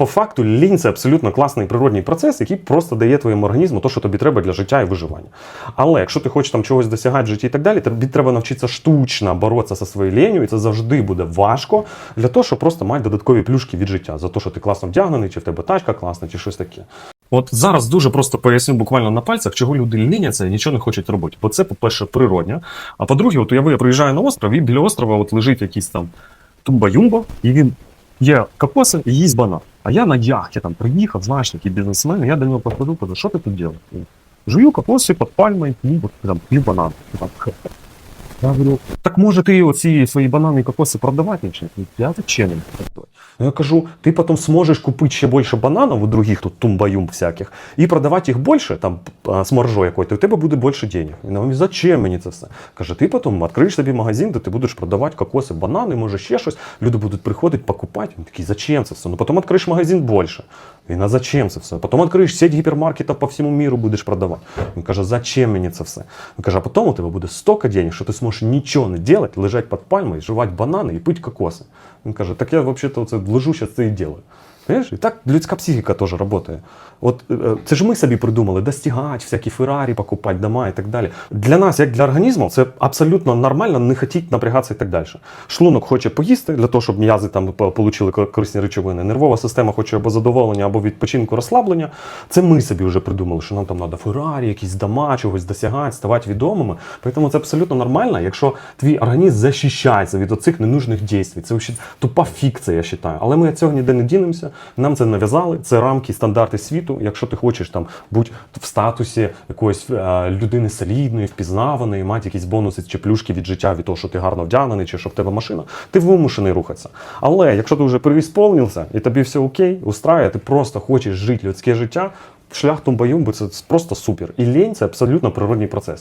по факту лінь це абсолютно класний природній процес, який просто дає твоєму організму те, що тобі треба для життя і виживання. Але якщо ти хочеш там чогось досягати в житті і так далі, тобі треба навчитися штучно боротися зі своєю лінію, і це завжди буде важко для того, щоб просто мати додаткові плюшки від життя за те, що ти класно вдягнений, чи в тебе тачка класна, чи щось таке. От зараз дуже просто поясню буквально на пальцях, чого люди ліняться і нічого не хочуть робити. Бо це, по-перше, природня. А по-друге, от уяви, я приїжджаю на остров, і біля острова от лежить якийсь там тумба-юмба, і він є кокоси і їсть банан. А я на яхте там приїхав, знаєш, такий бізнесмен, я до нього приходжу, кажу, що ти тут робиш? Жую кокоси під пальмою, там, п'ю банан. Я говорю, так може ти оці свої банани і кокоси продавати? Я зачем продавати? Ну, Я кажу, ти потім зможеш купити ще більше бананів у других тут тумбаюм всяких і продавати їх більше, там а, з маржою якою, то в тебе буде більше денег. І на зачем мені це все? Каже, ти потім відкриєш собі магазин, де ти будеш продавати кокоси, банани, може ще щось. Люди будуть приходити, покупати. Він такий, зачем це все? Ну потім відкриєш магазин більше. Він, а зачем це все? Потім відкриєш сеть гіпермаркетів по всьому міру будеш продавати. Він каже, зачем мені це все? Він каже, а потім у тебе буде стільки денег, що ти зможеш нічого не робити, лежати під пальмою, жувати банани і пити кокоси. Він каже, так я взагалі-то це лежу, сейчас это и делаю. Знаєш, і так людська психіка теж працює. От е, це ж ми собі придумали достигати, всякі Феррарі, покупати дома і так далі. Для нас, як для організму, це абсолютно нормально не хотіти напрягатися і так далі. Шлунок хоче поїсти для того, щоб м'язи там получили ко- корисні речовини. Нервова система хоче або задоволення, або відпочинку, розслаблення. Це ми собі вже придумали, що нам там треба Феррарі, якісь дома, чогось досягати, ставати відомими. Тому це абсолютно нормально, якщо твій організм захищається від оцих ненужних дій. Це тупа фікція, я вважаю. Але ми цього ніде не дінемося. Нам це нав'язали. Це рамки, стандарти світу. Якщо ти хочеш там бути в статусі якоїсь е, людини солідної, впізнаваної, мати якісь бонуси чи плюшки від життя, від того, що ти гарно вдягнений, чи що в тебе машина, ти вимушений рухатися. Але якщо ти вже переісполнився і тобі все окей, устраює, ти просто хочеш жити людське життя. Шлях тумбаюмби це просто супер. І лінь це абсолютно природній процес.